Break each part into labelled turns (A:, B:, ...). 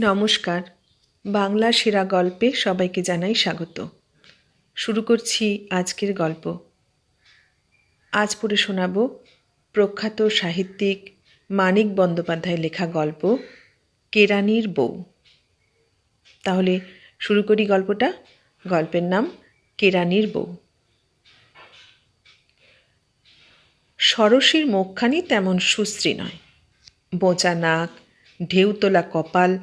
A: নমস্কার। বাংলা সেরা গল্পে সবাইকে জানাই স্বাগত। শুরু করছি আজকের গল্প। আজ পড়ে শোনাব প্রখ্যাত সাহিত্যিক মানিক বন্দ্যোপাধ্যায় লেখা গল্প, কেরানির বউ। তাহলে শুরু করি গল্পটা। গল্পের নাম কেরানির বউ। সরসীর মুখখানি তেমন সুশ্রী নয়। বোঁচা নাক, ঢেউতোলা কপাল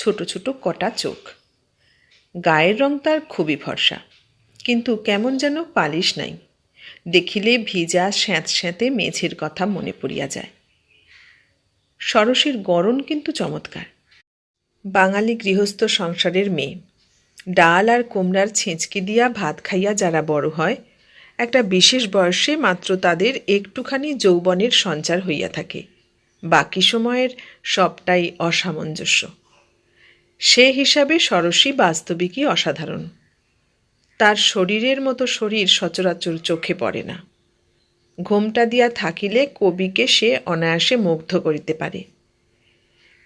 A: ছোট ছোট কটা চোখ। গায়ের রং তার খুবই ভরসা কিন্তু কেমন যেন পালিশ নাই। দেখিলে ভিজা স্যাঁত স্যাঁতে মেঝের কথা মনে পড়িয়া যায়। সরসীর গরণ কিন্তু চমৎকার। বাঙালি গৃহস্থ সংসারের মেয়ে। ডাল আর কুমড়ার ছেঁচকি দিয়া ভাত খাইয়া যারা বড় হয়, একটা বিশেষ বয়সে মাত্র তাদের একটুখানি যৌবনের সঞ্চার হইয়া থাকে। বাকি সময়ের সবটাই অসামঞ্জস্য। সে হিসাবে সরসী বাস্তবিকই অসাধারণ। তার শরীরের মতো শরীর সচরাচর চোখে পড়ে না। ঘোমটা দিয়া থাকিলে কবিকে সে অনায়াসে মুগ্ধ করিতে পারে।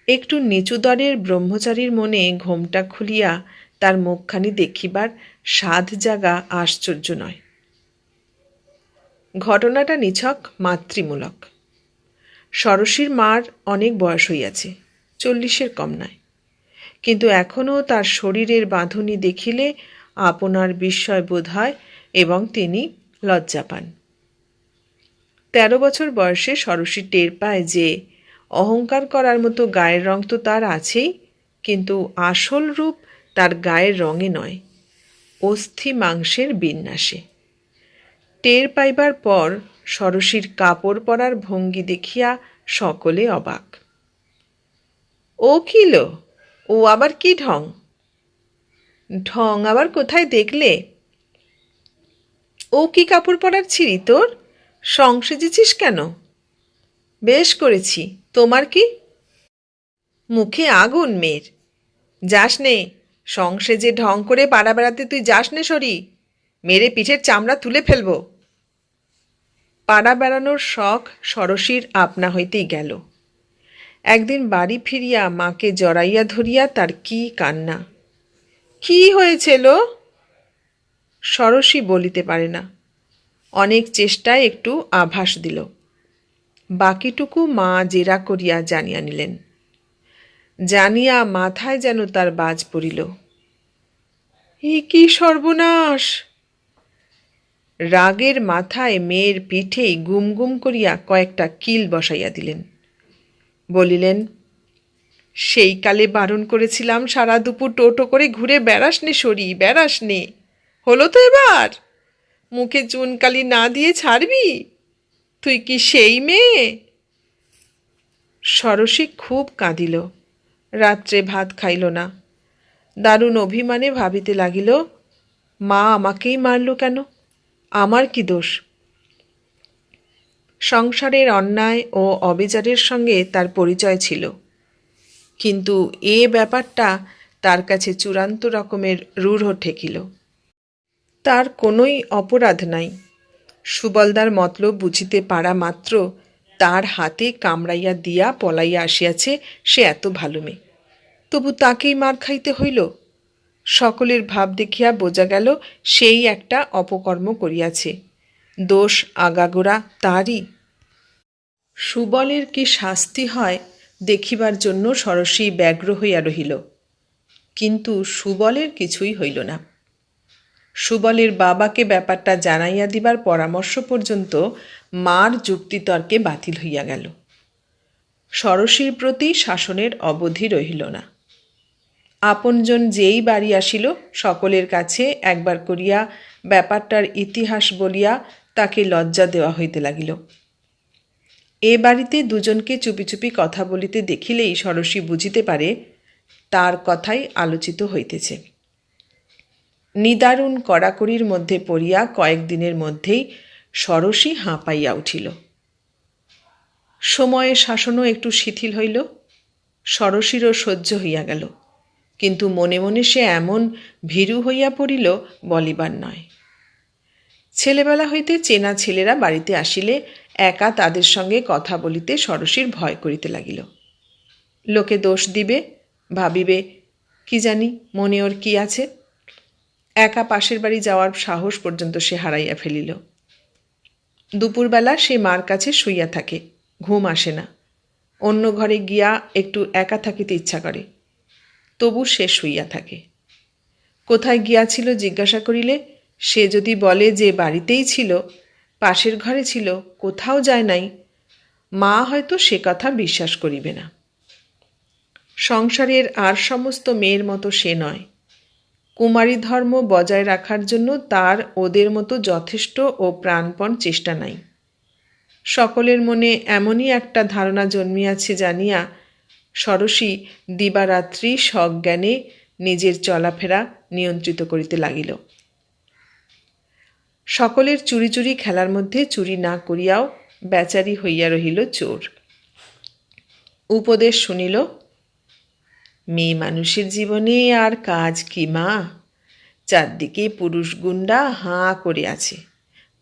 A: একটু নিচু দরের ব্রহ্মচারীর মনে ঘোমটা খুলিয়া তার মুখখানি দেখিবার সাধ জাগা আশ্চর্য নয়। ঘটনাটা নিছক মাতৃমূলক। সরসীর মার অনেক বয়স হইয়াছে, চল্লিশের কম নয়। কিন্তু এখনও তার শরীরের বাঁধুনি দেখিলে আপনার বিস্ময় বোধ হয় এবং তিনি লজ্জা পান। তেরো বছর বয়সে সরসী টের পায় যে অহংকার করার মতো গায়ের রং তো তার আছেই, কিন্তু আসল রূপ তার গায়ের রঙে নয়, অস্থি মাংসের বিন্যাসে। টের পাইবার পর সরসীর কাপড় পরার ভঙ্গি দেখিয়া সকলে অবাক। ও কিলো ও আবার কি ঢং? ঢং আবার কোথায় দেখলে? ও কি কাপড় পরার ছিঁড়ি তোর? সং সেজেছিস কেন? বেশ করেছি। তোমার কি? মুখে আগুন মেয়ের যাস নে সংসেজে ঢং করে পাড়া বেড়াতে তুই যাস নে সরি। মেরে পিঠের চামড়া তুলে ফেলব। পাড়া বেড়ানোর শখ সরসীর আপনা হইতেই গেল। একদিন বাড়ি ফিরিয়া মাকে জড়াইয়া ধরিয়া তার কি কান্না। কি হয়েছিল সরসী বলিতে পারে না। অনেক চেষ্টায় একটু আভাস দিল। বাকিটুকু মা জেরা করিয়া জানিয়া নিলেন। জানিয়া মাথায় যেন তার বাজ পড়িল। এ কি সর্বনাশ! রাগের মাথায় মেয়ের পিঠেই গুম গুম করিয়া কয়েকটা কিল বসাইয়া দিলেন। বলিলেন, সেই কালে বারণ করেছিলাম, সারা দুপুর টোটো করে ঘুরে বেড়াস নে সরি বেড়াস নে। হলো তো এবার? মুখে চুনকালি না দিয়ে ছাড়বি? তুই কি সেই মেয়ে? সরসী খুব কাঁদিল। রাত্রে ভাত খাইল না। দারুণ অভিমানে ভাবিতে লাগিল, মা আমাকেই মারল কেন? আমার কি দোষ? সংসারের অন্যায় ও অবিচারের সঙ্গে তার পরিচয় ছিল। কিন্তু এ ব্যাপারটা তার কাছে চূড়ান্ত রকমের রূঢ় ঠেকিল। তার কোনোই অপরাধ নাই। সুবলদার মতলব বুঝিতে পারা মাত্র তার হাতে কামড়াইয়া দিয়া পলাইয়া আসিয়াছে সে এত ভালো মেয়ে। তবু তাকেই মার খাইতে হইল? সকলের ভাব দেখিয়া বোঝা গেল, সেই একটা অপকর্ম করিয়াছে। দোষ আগাগোড়া তারই। সুবলের কি শাস্তি হয় দেখিবার জন্য সরসী ব্যগ্র হইয়া রহিল। কিন্তু সুবলের কিছুই হইল না। সুবলের বাবাকে ব্যাপারটা জানাইয়া দিবার পরামর্শ পর্যন্ত মার যুক্তিতর্কে বাতিল হইয়া গেল। সরসীর প্রতি শাসনের অবধি রহিল না। আপনজন যেই বাড়ি আসিল, সকলের কাছে একবার করিয়া ব্যাপারটার ইতিহাস বলিয়া তাকে লজ্জা দেওয়া হইতে লাগিল। এ বাড়িতে দুজনকে চুপি চুপি কথা বলিতে দেখিলেই সরসী বুঝিতে পারে, তার কথাই আলোচিত হইতেছে। নিদারুণ কড়াকড়ির মধ্যে পড়িয়া কয়েকদিনের মধ্যেই সরসী হাঁপাইয়া উঠিল। সময়ে শাসনও একটু শিথিল হইল, সরসীরও সহ্য হইয়া গেল, কিন্তু মনে মনে সে এমন ভীরু হইয়া পড়িল বলিবার নয়। ছেলেবেলা হইতে চেনা ছেলেরা বাড়িতে আসিলে একা তাদের সঙ্গে কথা বলিতে সরসীর ভয় করিতে লাগিল। লোকে দোষ দিবে, ভাবিবে, কি জানি, মনে ওর কি আছে? একা পাশের বাড়ি যাওয়ার সাহস পর্যন্ত সে হারাইয়া ফেলিল। দুপুরবেলা সে মার কাছে শুইয়া থাকে, ঘুম আসে না। অন্য ঘরে গিয়া একটু একা থাকিতে ইচ্ছা করে, তবু সে শুইয়া থাকে। কোথায় গিয়াছিল জিজ্ঞাসা করিলে, সে যদি বলে যে বাড়িতেই ছিল পাশের ঘরে ছিল, কোথাও যায় নাই। মা হয়তো সে কথা বিশ্বাস করিবে না। সংসারের আর সমস্ত মেয়ের মতো সে নয়। কুমারী ধর্ম বজায় রাখার জন্য তার ওদের মতো যথেষ্ট ও প্রাণপণ চেষ্টা নাই। সকলের মনে এমনই একটা ধারণা জন্মিয়াছে জানিয়া সরসী দিবারাত্রি সজ্ঞানে নিজের চলাফেরা নিয়ন্ত্রিত করিতে লাগিল। সকলের চুরি চুরি খেলার মধ্যে চুরি না করিয়াও বেচারি হইয়া রহিল চোর। উপদেশ শুনিল, মেয়ে মানুষের জীবনে আর কাজ কি মা? চারদিকে পুরুষ গুন্ডা হাঁ করে আছে।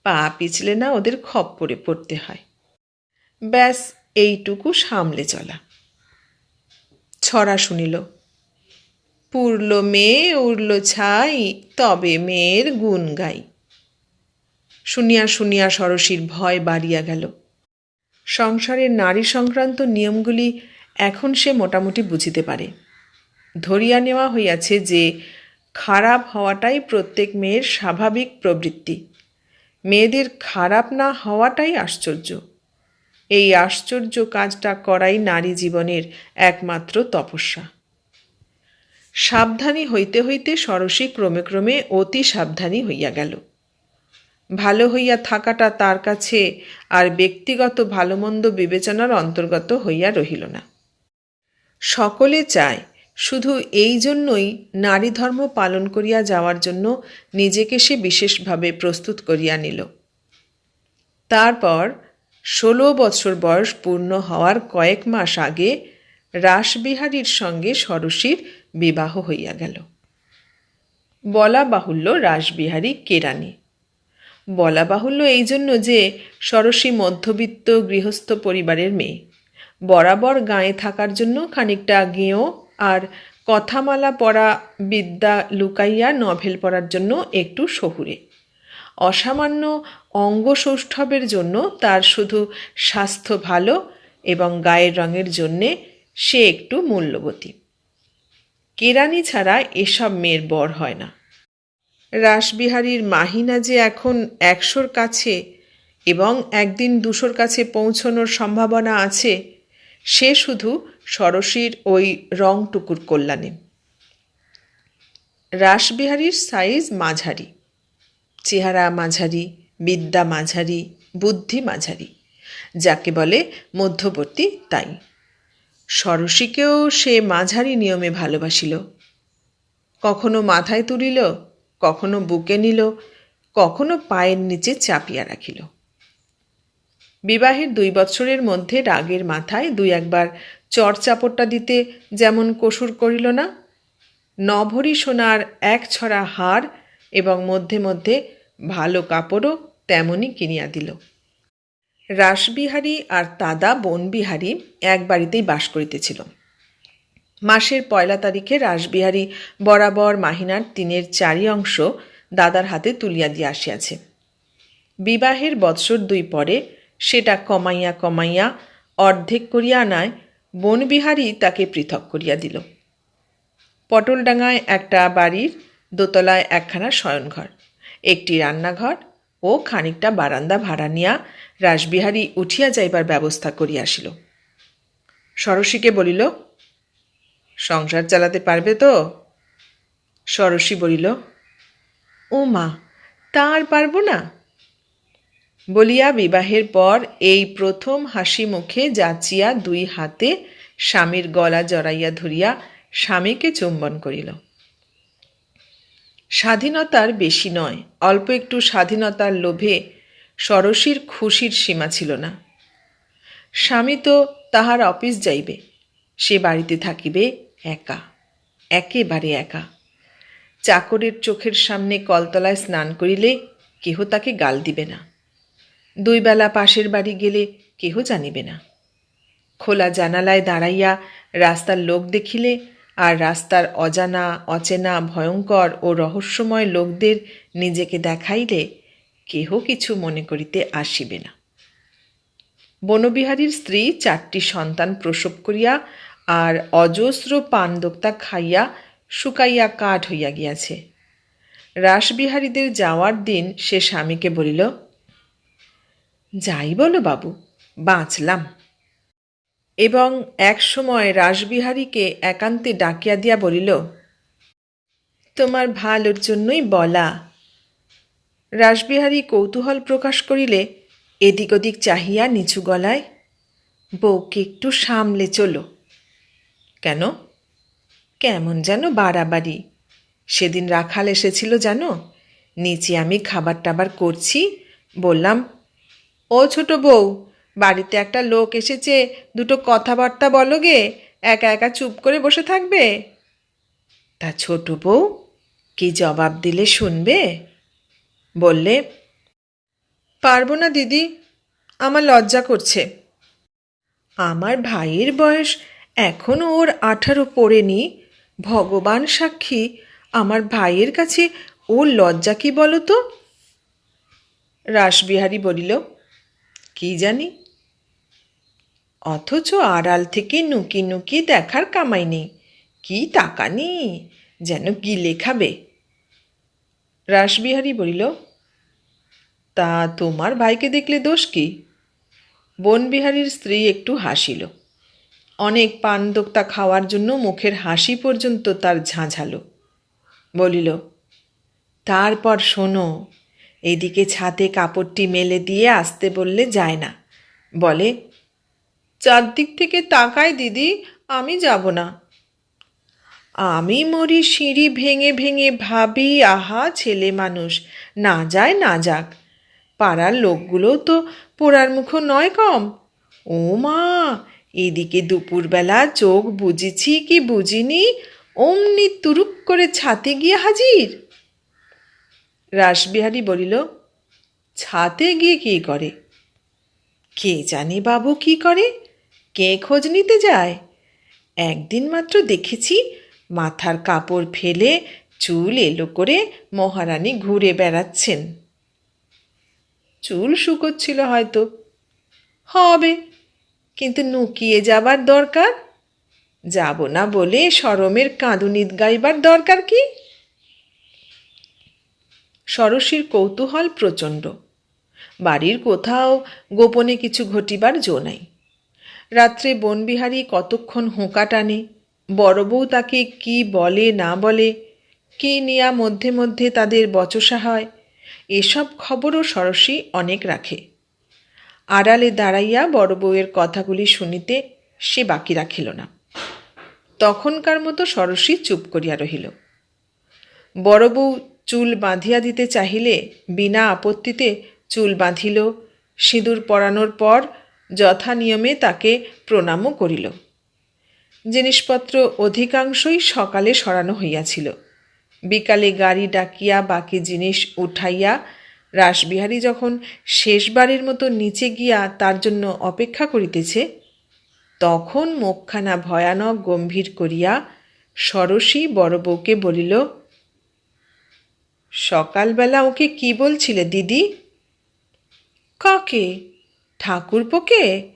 A: পা পিছলে না ওদের খপ্পরে পড়তে হয়। ব্যাস, এইটুকু সামলে চলা। ছড়া শুনিল, পুরল মেয়ে, উড়ল ছাই, তবে মেয়ের গুণ গাই। শুনিয়া শুনিয়া সরসীর ভয় বাড়িয়া গেল। সংসারের নারী সংক্রান্ত নিয়মগুলি এখন সে মোটামুটি বুঝিতে পারে। ধরিয়া নেওয়া হইয়াছে যে, খারাপ হওয়াটাই প্রত্যেক মেয়ের স্বাভাবিক প্রবৃত্তি। মেয়েদের খারাপ না হওয়াটাই আশ্চর্য। এই আশ্চর্য কাজটা করাই নারী জীবনের একমাত্র তপস্যা। সাবধানী হইতে হইতে সরসী ক্রমে ক্রমে অতি সাবধানী হইয়া গেল। ভালো হইয়া থাকাটা তার কাছে আর ব্যক্তিগত ভালো মন্দ বিবেচনার অন্তর্গত হইয়া রহিল না। সকলে চায় শুধু এই জন্যই নারী ধর্ম পালন করিয়া যাওয়ার জন্য নিজেকে সে বিশেষভাবে প্রস্তুত করিয়া নিল। তারপর ষোলো বছর বয়স পূর্ণ হওয়ার কয়েক মাস আগে রাসবিহারীর সঙ্গে সরসীর বিবাহ হইয়া গেল। বলা বাহুল্য রাসবিহারী কেরানি বলা বাহুল্য এই জন্য যে সরসী মধ্যবিত্ত গৃহস্থ পরিবারের মেয়ে। বরাবর গায়ে থাকার জন্য খানিকটা গেঁয়ো আর কথামালা পড়া বিদ্যা লুকাইয়া নভেল পড়ার জন্য একটু শহুরে অসামান্য অঙ্গসৌষ্ঠবের জন্য তার শুধু স্বাস্থ্য ভালো এবং গায়ের রঙের জন্যে সে একটু মূল্যবতী। কেরানি ছাড়া এসব মেয়ের বর হয় না। রাসবিহারীর মাহিনা যে এখন একশোর কাছে এবং একদিন দুশোর কাছে পৌঁছনোর সম্ভাবনা আছে, সে শুধু সরসীর ওই রংটুকুর কল্যাণে। রাসবিহারীর সাইজ মাঝারি, চেহারা মাঝারি, বিদ্যা মাঝারি, বুদ্ধি মাঝারি, যাকে বলে মধ্যবর্তী তাই। সরসীকেও সে মাঝারি নিয়মে ভালোবাসিল। কখনো মাথায় তুলিল কখনো বুকে নিল, কখনো পায়ের নিচে চাপিয়া রাখিল। বিবাহের দুই বছরের মধ্যে রাগের মাথায় দুই একবার চরচাপড়টা দিতে যেমন কসুর করিল না, নভরি সোনার এক ছড়া হার এবং মধ্যে মধ্যে ভালো কাপড়ও তেমনই কিনিয়া দিল। রাসবিহারী আর তাদা বনবিহারী এক বাড়িতেই বাস করিতেছিল। মাসের পয়লা তারিখে রাসবিহারী বরাবর মাহিনার তিনের চারি অংশ দাদার হাতে তুলিয়া দিয়ে আসিয়াছে। বিবাহের বৎসর দুই পরে সেটা কমাইয়া কমাইয়া অর্ধেক করিয়া আনায় বনবিহারী তাকে পৃথক করিয়া দিল। পটলডাঙায় একটা বাড়ির দোতলায় একখানা শয়নঘর, একটি রান্নাঘর ও খানিকটা বারান্দা ভাড়া নিয়া রাসবিহারী উঠিয়া যাইবার ব্যবস্থা করিয়াছিল সরসীকে বলিল সংসার চালাতে পারবে তো? সরসী বলিল, ও মা তা আর পারব না? বলিয়া বিবাহের পর এই প্রথম হাসি মুখে যাচিয়া দুই হাতে স্বামীর গলা জড়াইয়া ধরিয়া স্বামীকে চুম্বন করিল। স্বাধীনতার বেশি নয়, অল্প একটু স্বাধীনতার লোভে সরসীর খুশির সীমা ছিল না। স্বামী তো তাহার অফিস যাইবে সে বাড়িতে থাকিবে একা, একেবারে একা। চাকরের চোখের সামনে কলতলায় স্নান করিলে কেহ তাকে গাল দিবে না। দুই বেলা পাশের বাড়ি গেলে কেহ জানিবে না। খোলা জানালায় দাঁড়াইয়া রাস্তার লোক দেখিলে আর রাস্তার অজানা, অচেনা, ভয়ঙ্কর ও রহস্যময় লোকদের নিজেকে দেখাইলে কেহ কিছু মনে করিতে আসিবে না। বনবিহারীর স্ত্রী চারটি সন্তান প্রসব করিয়া আর অজস্র পানদোক্তা খাইয়া শুকাইয়া কাঠ হইয়া গিয়াছে। রাসবিহারীদের যাওয়ার দিন সে স্বামীকে বলিল, যাই বলো বাবু, বাঁচলাম। এবং এক সময় রাসবিহারীকে একান্তে ডাকিয়া দিয়া বলিল, তোমার ভালোর জন্যই বলা। রাসবিহারী কৌতূহল প্রকাশ করিলে এদিক ওদিক চাহিয়া নিচু গলায়, বউকে একটু সামলে চলো। কেন? কেমন যেন বাড়াবাড়ি। সেদিন রাখাল এসেছিল জানো? নিচে আমি খাবার টাবার করছি। বললাম, ও ছোট বউ, বাড়িতে একটা লোক এসেছে, দুটো কথাবার্তা বলো গে, একা একা চুপ করে বসে থাকবে? তা ছোট বউ, কি জবাব দিলে শুনবে? বললে পারব না, দিদি। আমার লজ্জা করছে। আমার ভাইয়ের বয়স এখনও ওর আঠারো পড়েনি। ভগবান সাক্ষী, আমার ভাইয়ের কাছে ওর লজ্জা কি বলো তো? রাসবিহারী বলিল, কি জানি? অথচ আড়াল থেকে নুকি নুকি দেখার কামাই নেই। কি টাকা নেই, যেন গিলে খাবে রাসবিহারী বলিল তা তোমার ভাইকে দেখলে দোষ কি? বনবিহারীর স্ত্রী একটু হাসিল। অনেক পানদোক্তা খাওয়ার জন্য মুখের হাসি পর্যন্ত তার ঝাঁঝালো। বলিল, তারপর শোনো, এদিকে ছাতে কাপড়টি মেলে দিয়ে আসতে বললে যায় না। বলে, চারদিক থেকে তাকায় দিদি, আমি যাব না। আমি মরি সিঁড়ি ভেঙে ভেঙে ভাবি, আহা, ছেলে মানুষ, না যায় না যাক। পাড়ার লোকগুলোও তো পোড়ার মুখো নয় কম। ও মা, এদিকে দুপুরবেলা চোখ বুঝেছি কি বুঝিনি? অমনি তুরুক করে ছাতে গিয়ে হাজির। রাসবিহারী বলিল, ছাতে গিয়ে কী করে? কে জানে বাবু কি করে? কে খোঁজ নিতে যায়? একদিন মাত্র দেখেছি মাথার কাপড় ফেলে চুল এলো করে মহারানী ঘুরে বেড়াচ্ছেন। চুল শুকোচ্ছিল হয়তো। হবে, কিন্তু নুকিয়ে যাবার দরকার? যাব না বলে সরমের কাঁদুনিত গাইবার দরকার কি? সরসীর কৌতূহল প্রচণ্ড। বাড়ির কোথাও গোপনে কিছু ঘটিবার জো নাই। রাত্রে বনবিহারী কতক্ষণ হোঁকা টানে, বড় বউ তাকে কি বলে না বলে, কি নিয়া মধ্যে মধ্যে তাদের বচসা হয় এসব খবরও সরসী অনেক রাখে। আড়ালে দাঁড়াইয়া বড় বউয়ের কথাগুলি শুনিতে সে বাকি রাখিল না। তখনকার মতো সরসী চুপ করিয়া রহিল। বড় বউ চুল বাঁধিয়া দিতে চাহিলে বিনা আপত্তিতে চুল বাঁধিল, সিঁদুর পরানোর পর যথা নিয়মে তাকে প্রণামও করিল। জিনিসপত্র অধিকাংশই সকালে সরানো হইয়াছিল। বিকালে গাড়ি ডাকিয়া বাকি জিনিস উঠাইয়া রাসবিহারী যখন শেষবারের মতো নিচে গিয়া তার জন্য অপেক্ষা করিতেছে, তখন মুখখানা ভয়ানক গম্ভীর করিয়া সরসী বড় বউকে বলিল, সকালবেলা ওকে কি বলছিলে দিদি? কাকে? ঠাকুরপোকে?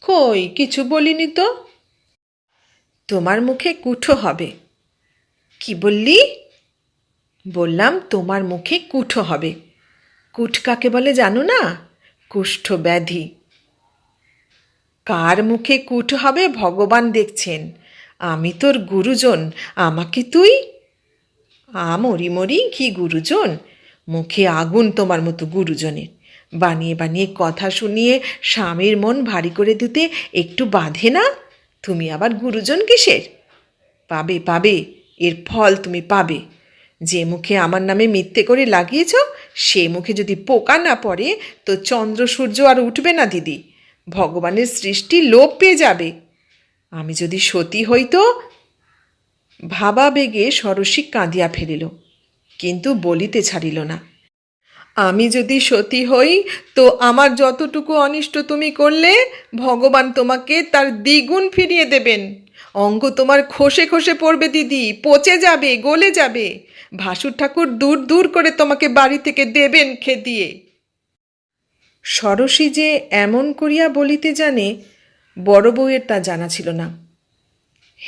A: কই, কিছু বলিনি তো? তোমার মুখে কুঠো হবে। কি বললি? বললাম, তোমার মুখে কুঠো হবে। কুঠ কাকে বলে জানো না? কুষ্ঠ ব্যাধি। কার মুখে কুঠ হবে ভগবান দেখছেন। আমি তোর গুরুজন, আমাকে তুই? আ মরি মরি কি গুরুজন? মুখে আগুন তোমার মতো গুরুজনের। বানিয়ে বানিয়ে কথা শুনিয়ে স্বামীর মন ভারী করে দিতে একটু বাঁধে না? তুমি আবার গুরুজন কিসের? পাবে পাবে। এর ফল তুমি পাবে। যে মুখে আমার নামে মিথ্যে করে লাগিয়েছ, সে মুখে যদি পোকা না পড়ে, তো চন্দ্র, সূর্য আর উঠবে না দিদি। ভগবানের সৃষ্টি লোপ পেয়ে যাবে। আমি যদি সতী হই তো? ভাবা বেগে সরসী কাঁদিয়া ফেলিল, কিন্তু বলিতে ছাড়িল না। আমি যদি সতী হই তো আমার যতটুকু অনিষ্ট তুমি করলে, ভগবান তোমাকে তার দ্বিগুণ ফিরিয়ে দেবেন। অঙ্গ তোমার খসে খসে পড়বে দিদি, পচে যাবে, গলে যাবে। ভাসুর ঠাকুর দূর দূর করে তোমাকে বাড়ি থেকে দেবেন খেদিয়ে। সরসী যে এমন করিয়া বলিতে জানে, বড় বউয়ের তা জানা ছিল না।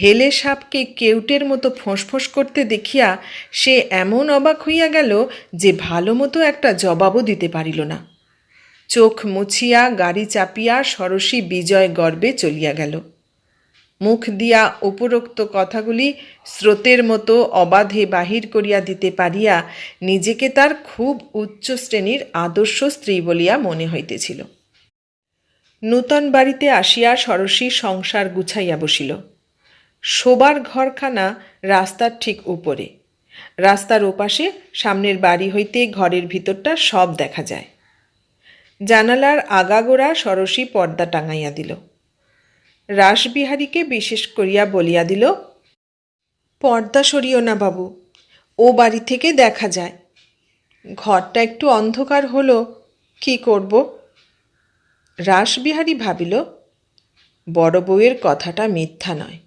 A: হেলে সাপকে কেউটের মতো ফোঁস করতে দেখিয়া সে এমন অবাক হইয়া গেল যে ভালো মতো একটা জবাবও দিতে পারিল না। চোখ মুছিয়া, গাড়ি চাপিয়া সরসী বিজয় গর্বে চলিয়া গেল। মুখ দিয়া উপরোক্ত কথাগুলি স্রোতের মতো অবাধে বাহির করিয়া দিতে পারিয়া নিজেকে তার খুব উচ্চ শ্রেণির আদর্শ স্ত্রী বলিয়া মনে হইতেছিল। নূতন বাড়িতে আসিয়া সরসী সংসার গুছাইয়া বসিল। শোবার ঘরখানা রাস্তার ঠিক উপরে। রাস্তার ওপাশে সামনের বাড়ি হইতে ঘরের ভিতরটা সব দেখা যায়। জানালার আগাগোড়া সরসী পর্দা টাঙাইয়া দিল। রাসবিহারীকে বিশেষ করিয়া বলিয়া দিল, পর্দা সরিও না বাবু, ও বাড়ি থেকে দেখা যায়। ঘরটা একটু অন্ধকার হলো, কি করব? রাসবিহারী ভাবিল, বড় বউয়ের কথাটা মিথ্যা নয়,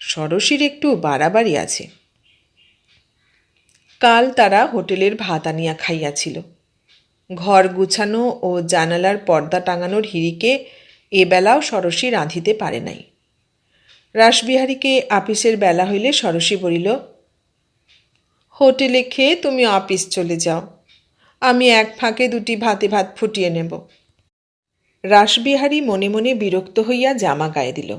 A: সরসীর একটু বাড়াবাড়ি আছে। কাল তারা হোটেলের ভাত আনিয়া খাইয়াছিল। ঘর গুছানো ও জানালার পর্দা টাঙানোর হিড়িকে এবেলাও সরসী রাঁধিতে পারে নাই। রাসবিহারীকে আপিসের বেলা হইলে সরসী বলিল, হোটেলে খেয়ে তুমি অফিস চলে যাও। আমি এক ফাঁকে দুটি ভাতে ভাত ফুটিয়ে নেব। রাসবিহারী মনে মনে বিরক্ত হইয়া জামা গায়ে দিল।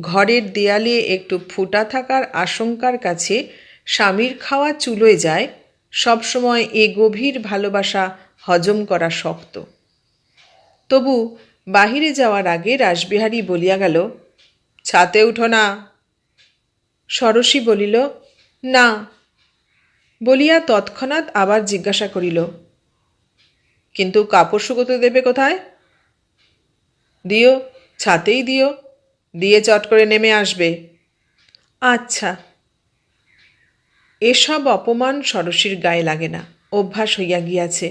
A: ঘরের দেয়ালে একটু ফুটা থাকার আশঙ্কার কাছে স্বামীর খাওয়া চুলোয় যায়, সবসময় এ গভীর ভালোবাসা হজম করা শক্ত। তবু বাহিরে যাওয়ার আগে রাসবিহারী বলিয়া গেল, ছাতে উঠো না। সরসী বলিল, না। বলিয়া তৎক্ষণাৎ আবার জিজ্ঞাসা করিল, কিন্তু কাপড় শুকোতে দেবে কোথায়? দিও, ছাতেই দিও, দিয়ে চট করে নেমে আসবে। আচ্ছা। এসব অপমান সরসীর গায়ে লাগে না, অভ্যাস হইয়া গিয়াছে।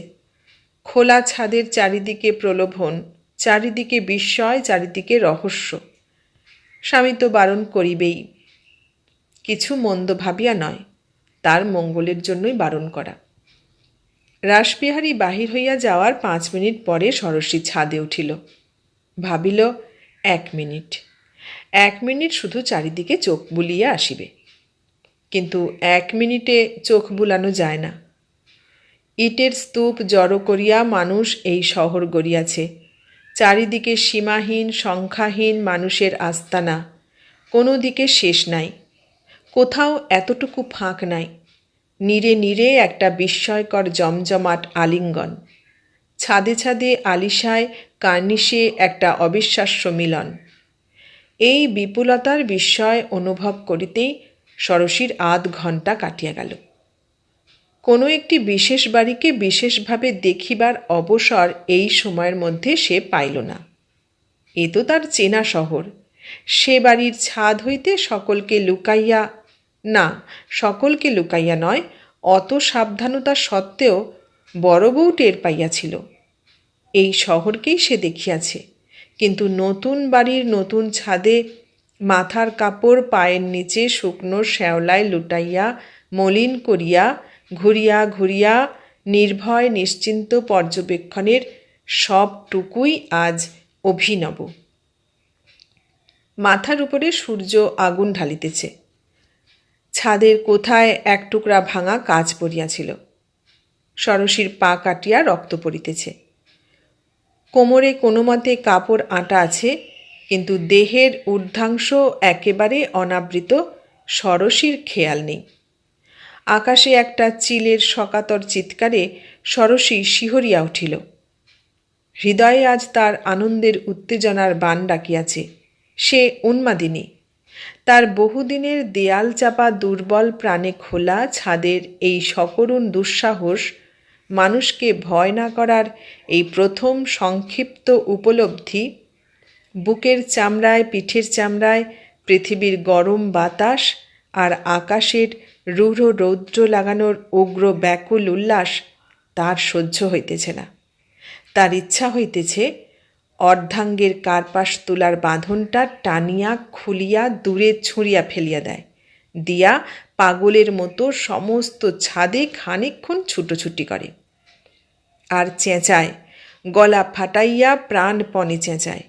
A: খোলা ছাদের চারিদিকে প্রলোভন চারিদিকে বিস্ময়, চারিদিকে রহস্য। স্বামী তো বারণ করিবেই। কিছু মন্দ ভাবিয়া নয়, তার মঙ্গলের জন্যই বারণ করা। রাসবিহারী বাহির হইয়া যাওয়ার পাঁচ মিনিট পরে সরস্বী ছাদে উঠিল। ভাবিল, এক মিনিট। এক মিনিট শুধু চারিদিকে চোখ বুলিয়া আসিবে। কিন্তু এক মিনিটে চোখ বুলানো যায় না। ইটের স্তূপ জড়ো করিয়া মানুষ এই শহর গড়িয়াছে। চারিদিকে সীমাহীন, সংখ্যাহীন মানুষের আস্তানা। কোনো দিকে শেষ নাই। কোথাও এতটুকু ফাঁক নাই। নীরে নীরে একটা বিস্ময়কর জমজমাট আলিঙ্গন। ছাদে ছাদে আলিশায় কার্নিশে একটা অবিশ্বাস্য মিলন। এই বিপুলতার বিস্ময় অনুভব করিতেই সরসীর আধ ঘণ্টা কাটিয়া গেল। কোনো একটি বিশেষ বাড়িকে বিশেষভাবে দেখিবার অবসর এই সময়ের মধ্যে সে পাইল না। এ তো তার চেনা শহর। সে বাড়ির ছাদ হইতে সকলকে লুকাইয়া, না, সকলকে লুকাইয়া নয়, অত সাবধানতা সত্ত্বেও বড় বউ টের পাইয়াছিল। এই শহরকেই সে দেখিয়াছে, কিন্তু নতুন বাড়ির নতুন ছাদে মাথার কাপড়, পায়ের নিচে শুকনো শ্যাওলায় লুটাইয়া, মলিন করিয়া ঘুরিয়া ঘুরিয়া নির্ভয় নিশ্চিন্ত পর্যবেক্ষণের সবটুকুই আজ অভিনব। মাথার উপরে সূর্য আগুন ঢালিতেছে। ছাদের কোথায় এক টুকরা ভাঙা কাজ পড়িয়াছিল। সরসীর পা কাটিয়া রক্ত পড়িতেছে। কোমরে কোনো মতে কাপড় আটা আছে, কিন্তু দেহের ঊর্ধ্বাংশ একেবারে অনাবৃত, সরসীর খেয়াল নেই। আকাশে একটা চিলের সকাতর চিৎকারে সরসী শিহরিয়া উঠিল। হৃদয়ে আজ তার আনন্দের উত্তেজনার বান ডাকিয়াছে। সে উন্মাদিনী। তার বহুদিনের দেয়াল চাপা দুর্বল প্রাণে খোলা ছাদের এই সকরুণ দুঃসাহস মানুষকে ভয় না করার এই প্রথম সংক্ষিপ্ত উপলব্ধি বুকের চামড়ায়, পিঠের চামড়ায়, পৃথিবীর গরম বাতাস আর আকাশের রূঢ় রৌদ্র লাগানোর উগ্র ব্যাকুল উল্লাস তার সহ্য হইতেছে না। তার ইচ্ছা হইতেছে অর্ধাঙ্গের কার্পাস তুলার বাঁধনটা টানিয়া, খুলিয়া, দূরে ছুঁড়িয়া ফেলিয়া দেয়। দিয়া পাগলের মতো সমস্ত ছাদে খানিকক্ষণ ছুটোছুটি করে। আর চেঁচায়, গলা ফাটাইয়া প্রাণপণে চেঁচায়।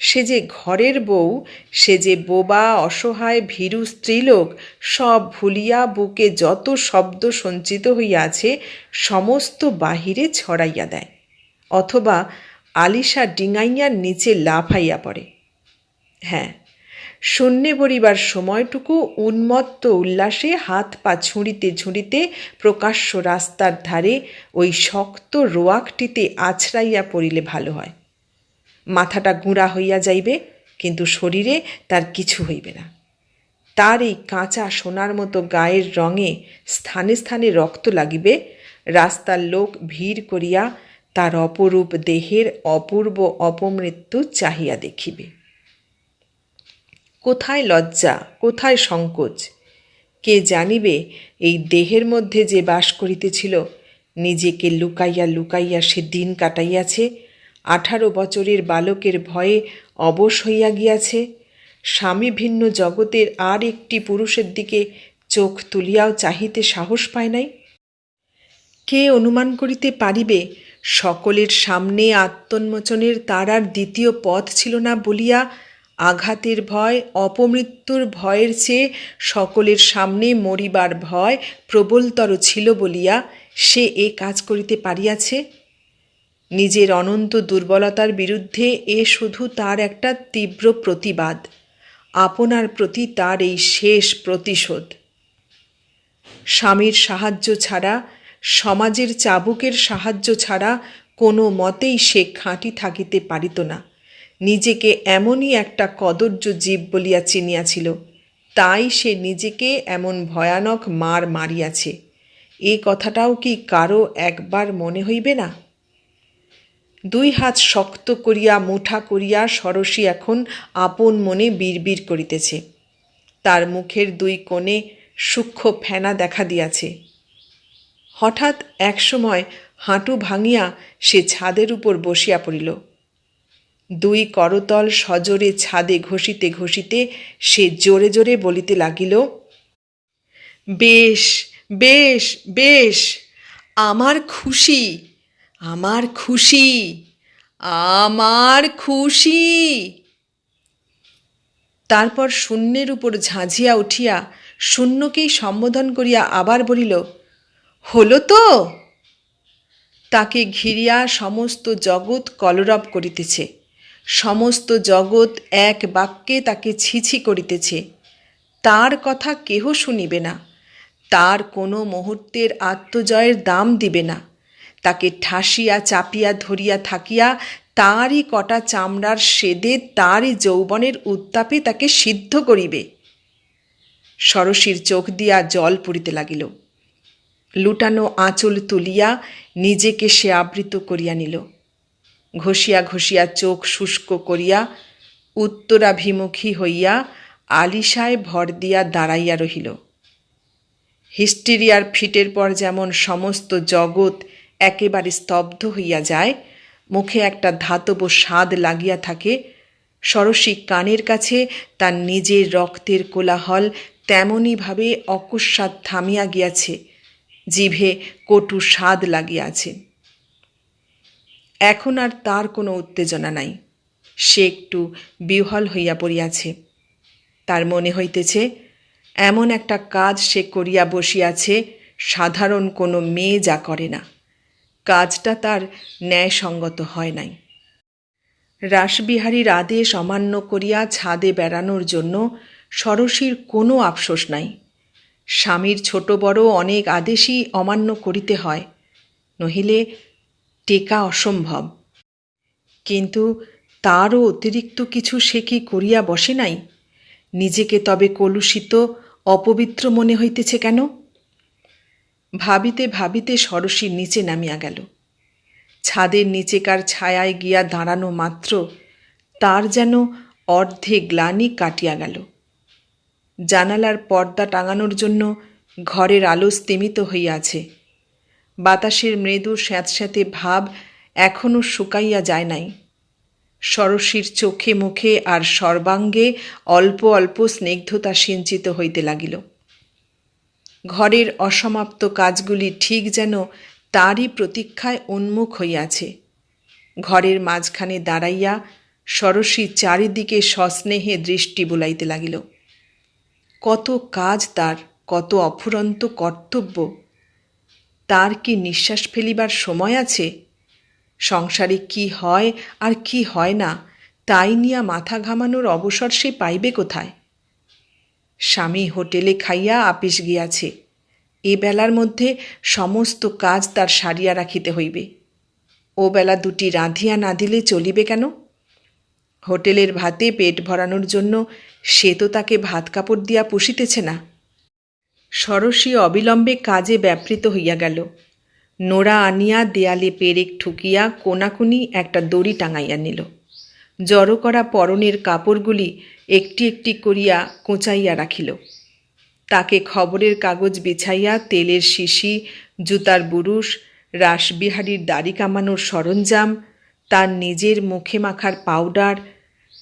A: সে যে ঘরের বউ, সে যে বোবা, অসহায়, ভীরু স্ত্রীলোক, সব ভুলিয়া বুকে যত শব্দ সঞ্চিত হইয়াছে, সমস্ত বাহিরে ছড়াইয়া দেয়, অথবা আলিশা ডিঙাইয়ার নিচে লাফাইয়া পড়ে। হ্যাঁ শূন্যে বরিবার সময়টুকু উন্মত্ত উল্লাসে হাত পা ছুঁড়িতে ঝুঁড়িতে প্রকাশ্য রাস্তার ধারে ওই শক্ত রোয়াকটিতে আছড়াইয়া পড়িলে ভালো হয়। মাথাটা গুঁড়া হইয়া যাইবে, কিন্তু শরীরে তার কিছু হইবে না। তার এই কাঁচা সোনার মতো গায়ের রঙে স্থানে স্থানে রক্ত লাগিবে, রাস্তার লোক ভিড় করিয়া তার অপরূপ দেহের অপূর্ব অপমৃত্যু চাহিয়া দেখিবে। কোথায় লজ্জা, কোথায় সংকোচ? কে জানিবে এই দেহের মধ্যে যে বাস করিতেছিল, নিজেকে লুকাইয়া লুকাইয়া সে দিন কাটাইয়াছে আঠারো বছরের বালকের ভয়ে অবশ হইয়া গিয়াছে। স্বামী ভিন্ন জগতের আর একটি পুরুষের দিকে চোখ তুলিয়াও চাহিতে সাহস পায় নাই। কে অনুমান করিতে পারিবে, সকলের সামনে আত্মোন্মোচনের তার আর দ্বিতীয় পথ ছিল না বলিয়া আঘাতের ভয়, অপমৃত্যুর ভয়ের চেয়ে সকলের সামনে মরিবার ভয় প্রবলতর ছিল বলিয়া সে এ কাজ করিতে পারিয়াছে। নিজের অনন্ত দুর্বলতার বিরুদ্ধে এ শুধু তার একটা তীব্র প্রতিবাদ। আপনার প্রতি তার এই শেষ প্রতিশোধ। স্বামীর সাহায্য ছাড়া, সমাজের চাবুকের সাহায্য ছাড়া কোনো মতেই সে খাঁটি থাকিতে পারিত না। নিজেকে এমনই একটা কদর্য জীব বলিয়া চিনিয়াছিল। তাই সে নিজেকে এমন ভয়ানক মার মারিয়াছে। এ কথাটাও কি কারও একবার মনে হইবে না? দুই হাত শক্ত করিয়া মুঠা করিয়া সরসী এখন আপন মনে বিড়বিড় করিতেছে। তার মুখের দুই কোণে সূক্ষ্ম ফেনা দেখা দিয়াছে। হঠাৎ একসময় হাঁটু ভাঙিয়া সে ছাদের উপর বসিয়া পড়িল। দুই করতল সজোরে ছাদে ঘষিতে ঘষিতে সে জোরে জোরে বলিতে লাগিল, বেশ বেশ বেশ, আমার খুশি আমার খুশি আমার খুশি। তারপর শূন্যের উপর ঝাঁঝিয়া উঠিয়া শূন্যকেই সম্বোধন করিয়া আবার বলিল, হলো তো? তাকে ঘিরিয়া সমস্ত জগৎ কলরব করিতেছে। সমস্ত জগৎ এক বাক্যে তাকে ছিছি করিতেছে। তার কথা কেহ শুনিবে না। তার কোনো মুহূর্তের আত্মজয়ের দাম দিবে না। তাকে ঠাসিয়া, চাপিয়া, ধরিয়া থাকিয়া তারই কটা চামড়ার সেদে তারই যৌবনের উত্তাপে তাকে সিদ্ধ করিবে। সরসীর চোখ দিয়া জল পড়িতে লাগিল। লুটানো আঁচল তুলিয়া নিজেকে সে আবৃত করিয়া নিল। ঘষিয়া ঘষিয়া চোখ শুষ্ক করিয়া উত্তরাভিমুখী হইয়া আলিশায় ভর দিয়া দাঁড়াইয়া রহিল। হিস্টিরিয়ার ফিটের পর যেমন সমস্ত জগৎ একেবারে স্তব্ধ হইয়া যায়। মুখে একটা ধাতব স্বাদ লাগিয়া থাকে। সরসী কানের কাছে তার নিজের রক্তের কোলাহল তেমনইভাবে অকস্মাৎ থামিয়া গিয়াছে। জিভে কটু স্বাদ লাগিয়াছে এখন আর তার কোনো উত্তেজনা নাই। সে একটু বিহল হইয়া পড়িয়াছে। তার মনে হইতেছে, এমন একটা কাজ সে করিয়া বসিয়াছে, সাধারণ কোনো মেয়ে যা করে না। কাজটা তার ন্যায়সঙ্গত হয় নাই। রাসবিহারীর আদেশ অমান্য করিয়া ছাদে বেড়ানোর জন্য সরসীর কোনো আফসোস নাই। স্বামীর ছোট বড় অনেক আদেশই অমান্য করিতে হয়, নহিলে টেকা অসম্ভব। কিন্তু তারও অতিরিক্ত কিছু সে কি করিয়া বসে নাই? নিজেকে তবে কলুষিত, অপবিত্র মনে হইতেছে কেন? ভাবিতে ভাবিতে সরসী নিচে নামিয়া গেল। ছাদের নিচেকার ছায়ায় গিয়া দাঁড়ানো মাত্র তার যেন অর্ধে গ্লানি কাটিয়া গেল। জানালার পর্দা টাঙানোর জন্য ঘরের আলো স্তিমিত হইয়াছে। বাতাসের মৃদু স্যাঁতস্যাঁতে ভাব এখনও শুকাইয়া যায় নাই। সরসীর চোখে মুখে আর সর্বাঙ্গে অল্প অল্প স্নিগ্ধতা সিঞ্চিত হইতে লাগিল। ঘরের অসমাপ্ত কাজগুলি ঠিক যেন তারই প্রতীক্ষায় উন্মুখ হইয়াছে। ঘরের মাঝখানে দাঁড়াইয়া সরসী চারিদিকে সস্নেহে দৃষ্টি বুলাইতে লাগিল। কত কাজ তার, কত অফুরন্ত কর্তব্য। তার কি নিঃশ্বাস ফেলিবার সময় আছে? সংসারে কি হয় আর কি হয় না, তাই নিয়া মাথা ঘামানোর অবসর সে পাইবে কোথায়? স্বামী হোটেলে খাইয়া আপিস গিয়াছে। এ বেলার মধ্যে সমস্ত কাজ তার সারিয়া রাখিতে হইবে। ও বেলা দুটি রাঁধিয়া না দিলে চলিবে কেন? হোটেলের ভাতে পেট ভরানোর জন্য সে তো তাকে ভাত কাপড় দিয়া পুষিতেছে না। সরসী অবিলম্বে কাজে ব্যাপৃত হইয়া গেল। নোড়া আনিয়া দেয়ালে পেরেক ঠুকিয়া কোনাকুনি একটা দড়ি টাঙাইয়া নিল। জড়ো করা পরনের কাপড়গুলি একটি একটি করিয়া কোঁচাইয়া রাখিল। তাকে খবরের কাগজ বিছাইয়া তেলের শিশি, জুতার বুরুশ, রাসবিহারীর দাড়ি কামানোর সরঞ্জাম, তার নিজের মুখে মাখার পাউডার,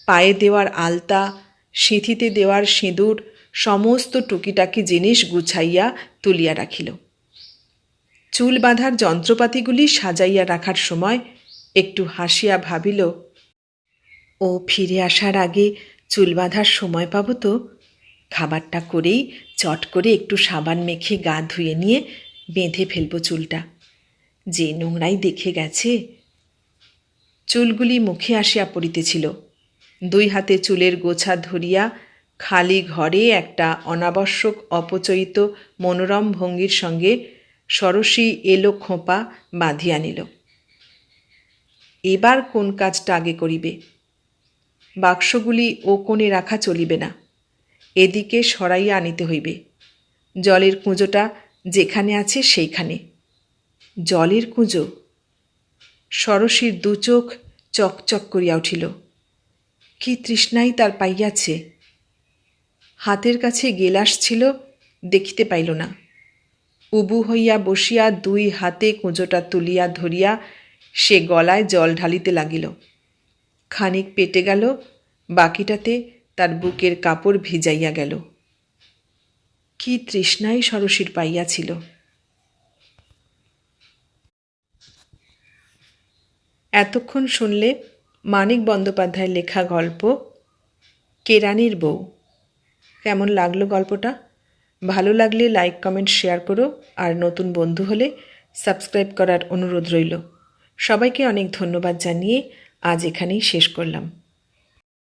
A: পায়ে দেওয়ার আলতা, সিঁথিতে দেওয়ার সিঁদুর, সমস্ত টুকিটাকি জিনিস গুছাইয়া তুলিয়া রাখিল। চুল বাঁধার যন্ত্রপাতিগুলি সাজাইয়া রাখার সময় একটু হাসিয়া ভাবিল ও ফিরে আসার আগে চুল বাঁধার সময় পাবো তো? খাবারটা করেই চট করে একটু সাবান মেখে গা ধুয়ে নিয়ে বেঁধে ফেলব চুলটা। যে নোংরাই দেখে গেছে। চুলগুলি মুখে আসিয়া পড়িতেছিল। দুই হাতে চুলের গোছা ধরিয়া খালি ঘরে একটা অনাবশ্যক অপচয়িত মনোরম ভঙ্গির সঙ্গে সরসী এলো খোঁপা বাঁধিয়া নিল। এবার কোন কাজটা আগে করিবে? বাক্সগুলি ও কোণে রাখা চলিবে না। এদিকে সরাইয়া আনিতে হইবে। জলের কুঁজোটা যেখানে আছে সেইখানে। জলের কুঁজো। সরসীর দু চোখ চকচক করিয়া উঠিল। কি তৃষ্ণাই তার পাইয়াছে। হাতের কাছে গেলাস ছিল, দেখিতে পাইল না। উবু হইয়া বসিয়া দুই হাতে কুঁজোটা তুলিয়া ধরিয়া সে গলায় জল ঢালিতে লাগিল। খানিক পেটে গেল, বাকিটাতে তার বুকের কাপড় ভিজাইয়া গেল। কি তৃষ্ণাই সরসীর পাইয়াছিল এতক্ষণ শুনলে মানিক বন্দ্যোপাধ্যায়ের লেখা গল্প, কেরানির বউ। কেমন লাগল গল্পটা? ভালো লাগলে লাইক, কমেন্ট, শেয়ার করো, আর নতুন বন্ধু হলে সাবস্ক্রাইব করার অনুরোধ রইল। সবাইকে অনেক ধন্যবাদ জানিয়ে আজ এখানেই শেষ করলাম।